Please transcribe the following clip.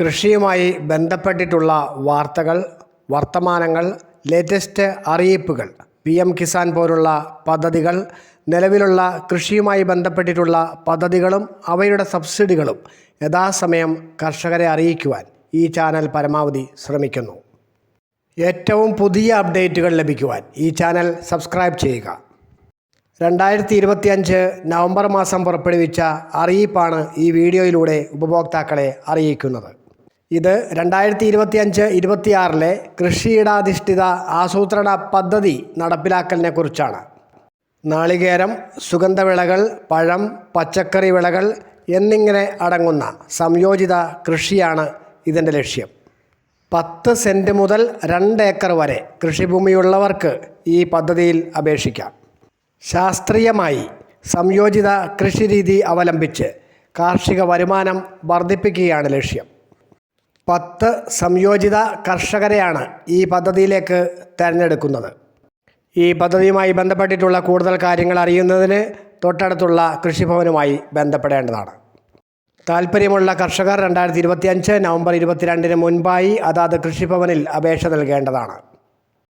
കൃഷിയുമായി ബന്ധപ്പെട്ടിട്ടുള്ള വാർത്തകൾ വർത്തമാനങ്ങൾ ലേറ്റസ്റ്റ് അറിയിപ്പുകൾ പി എം കിസാൻ പോലുള്ള പദ്ധതികൾ നിലവിലുള്ള കൃഷിയുമായി ബന്ധപ്പെട്ടിട്ടുള്ള പദ്ധതികളും അവയുടെ സബ്സിഡികളും യഥാസമയം കർഷകരെ അറിയിക്കുവാൻ ഈ ചാനൽ പരമാവധി ശ്രമിക്കുന്നു. ഏറ്റവും പുതിയ അപ്ഡേറ്റുകൾ ലഭിക്കുവാൻ ഈ ചാനൽ സബ്സ്ക്രൈബ് ചെയ്യുക. രണ്ടായിരത്തി ഇരുപത്തിയഞ്ച് നവംബർ മാസം പുറപ്പെടുവിച്ച അറിയിപ്പാണ് ഈ വീഡിയോയിലൂടെ ഉപഭോക്താക്കളെ അറിയിക്കുന്നത്. ഇത് രണ്ടായിരത്തി ഇരുപത്തി അഞ്ച് ഇരുപത്തിയാറിലെ കൃഷിയിടാധിഷ്ഠിത ആസൂത്രണ പദ്ധതി നടപ്പിലാക്കലിനെ കുറിച്ചാണ്. നാളികേരം സുഗന്ധവിളകൾ പഴം പച്ചക്കറി വിളകൾ എന്നിങ്ങനെ അടങ്ങുന്ന സംയോജിത കൃഷിയാണ് ഇതിന്റെ ലക്ഷ്യം. പത്ത് സെന്റ് മുതൽ രണ്ട് ഏക്കർ വരെ കൃഷിഭൂമിയുള്ളവർക്ക് ഈ പദ്ധതിയിൽ അപേക്ഷിക്കാം. ശാസ്ത്രീയമായി സംയോജിത കൃഷിരീതി അവലംബിച്ച് കാർഷിക വരുമാനം വർദ്ധിപ്പിക്കുകയാണ് ലക്ഷ്യം. പത്ത് സംയോജിത കർഷകരെയാണ് ഈ പദ്ധതിയിലേക്ക് തിരഞ്ഞെടുക്കുന്നത്. ഈ പദ്ധതിയുമായി ബന്ധപ്പെട്ടിട്ടുള്ള കൂടുതൽ കാര്യങ്ങൾ അറിയുന്നതിന് തൊട്ടടുത്തുള്ള കൃഷിഭവനുമായി ബന്ധപ്പെടേണ്ടതാണ്. താൽപ്പര്യമുള്ള കർഷകർ രണ്ടായിരത്തി ഇരുപത്തിയഞ്ച് നവംബർ ഇരുപത്തിരണ്ടിന് മുൻപായി അതാത് കൃഷിഭവനിൽ അപേക്ഷ നൽകേണ്ടതാണ്.